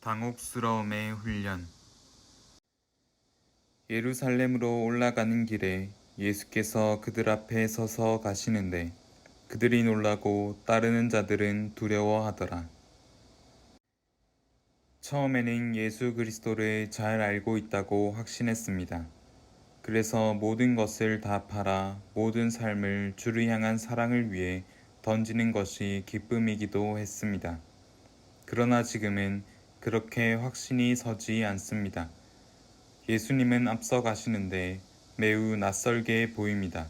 당혹스러움의 훈련 예루살렘으로 올라가는 길에 예수께서 그들 앞에 서서 가시는데 그들이 놀라고 따르는 자들은 두려워하더라. 처음에는 예수 그리스도를 잘 알고 있다고 확신했습니다. 그래서 모든 것을 다 팔아 모든 삶을 주를 향한 사랑을 위해 던지는 것이 기쁨이기도 했습니다. 그러나 지금은 그렇게 확신이 서지 않습니다. 예수님은 앞서 가시는데 매우 낯설게 보입니다.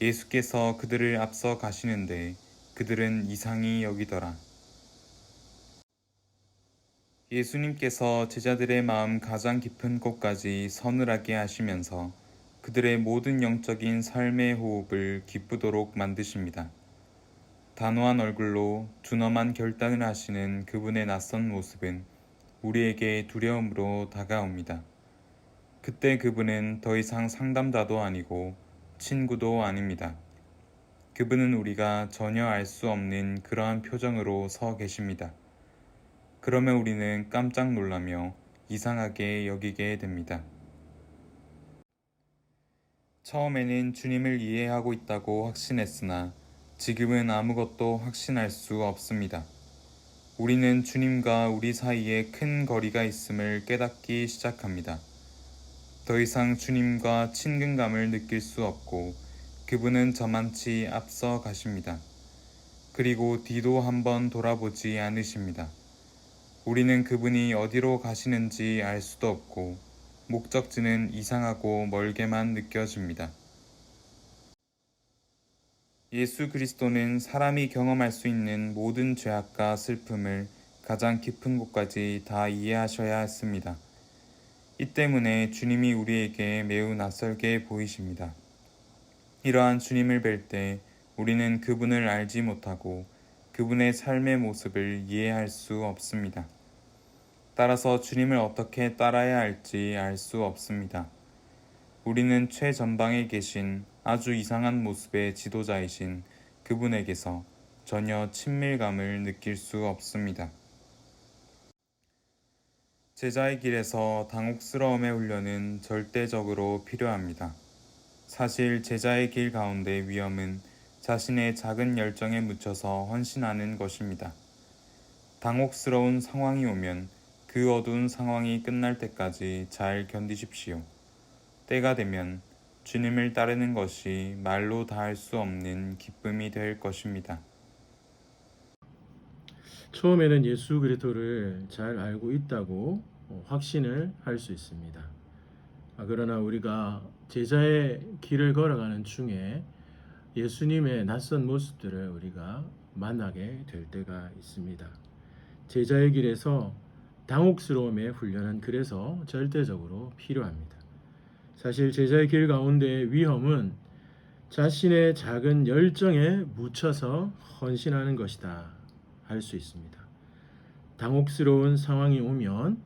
예수께서 그들을 앞서 가시는데 그들은 이상히 여기더라. 예수님께서 제자들의 마음 가장 깊은 곳까지 서늘하게 하시면서 그들의 모든 영적인 삶의 호흡을 기쁘도록 만드십니다. 단호한 얼굴로 준엄한 결단을 하시는 그분의 낯선 모습은 우리에게 두려움으로 다가옵니다. 그때 그분은 더 이상 상담자도 아니고 친구도 아닙니다. 그분은 우리가 전혀 알 수 없는 그러한 표정으로 서 계십니다. 그러면 우리는 깜짝 놀라며 이상하게 여기게 됩니다. 처음에는 주님을 이해하고 있다고 확신했으나 지금은 아무것도 확신할 수 없습니다. 우리는 주님과 우리 사이에 큰 거리가 있음을 깨닫기 시작합니다. 더 이상 주님과 친근감을 느낄 수 없고 그분은 저만치 앞서 가십니다. 그리고 뒤도 한번 돌아보지 않으십니다. 우리는 그분이 어디로 가시는지 알 수도 없고 목적지는 이상하고 멀게만 느껴집니다. 예수 그리스도는 사람이 경험할 수 있는 모든 죄악과 슬픔을 가장 깊은 곳까지 다 이해하셔야 했습니다. 이 때문에 주님이 우리에게 매우 낯설게 보이십니다. 이러한 주님을 뵐 때 우리는 그분을 알지 못하고 그분의 삶의 모습을 이해할 수 없습니다. 따라서 주님을 어떻게 따라야 할지 알 수 없습니다. 우리는 최전방에 계신 아주 이상한 모습의 지도자이신 그분에게서 전혀 친밀감을 느낄 수 없습니다. 제자의 길에서 당혹스러움의 훈련은 절대적으로 필요합니다. 사실 제자의 길 가운데 위험은 자신의 작은 열정에 묻혀서 헌신하는 것입니다. 당혹스러운 상황이 오면 그 어두운 상황이 끝날 때까지 잘 견디십시오. 때가 되면 주님을 따르는 것이 말로 다할 수 없는 기쁨이 될 것입니다. 처음에는 예수 그리스도를 잘 알고 있다고 어, 확신을 할 수 있습니다. 아, 그러나 우리가 제자의 길을 걸어가는 중에 예수님의 낯선 모습들을 우리가 만나게 될 때가 있습니다. 제자의 길에서 당혹스러움의 훈련은 그래서 절대적으로 필요합니다. 사실 제자의 길 가운데 위험은 자신의 작은 열정에 묻혀서 헌신하는 것이다 할 수 있습니다. 당혹스러운 상황이 오면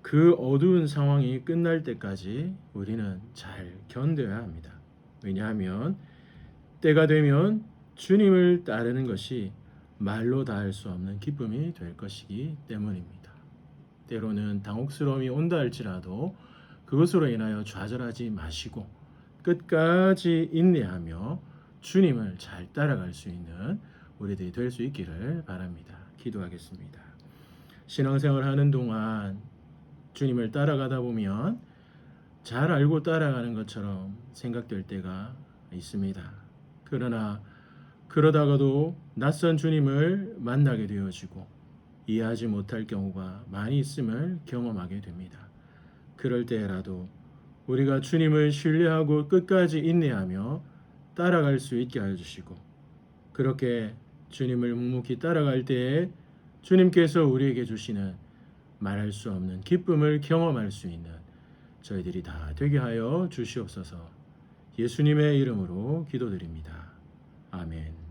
그 어두운 상황이 끝날 때까지 우리는 잘 견뎌야 합니다. 왜냐하면 때가 되면 주님을 따르는 것이 말로 닿을 수 없는 기쁨이 될 것이기 때문입니다. 때로는 당혹스러움이 온다 할지라도 그것으로 인하여 좌절하지 마시고 끝까지 인내하며 주님을 잘 따라갈 수 있는 우리들이 될 수 있기를 바랍니다. 기도하겠습니다. 신앙생활 하는 동안 주님을 따라가다 보면 잘 알고 따라가는 것처럼 생각될 때가 있습니다. 그러나 그러다가도 낯선 주님을 만나게 되어지고 이해하지 못할 경우가 많이 있음을 경험하게 됩니다. 그럴 때라도 우리가 주님을 신뢰하고 끝까지 인내하며 따라갈 수 있게 하여 주시고 그렇게 주님을 묵묵히 따라갈 때에 주님께서 우리에게 주시는 말할 수 없는 기쁨을 경험할 수 있는 저희들이 다 되게 하여 주시옵소서. 예수님의 이름으로 기도드립니다. 아멘.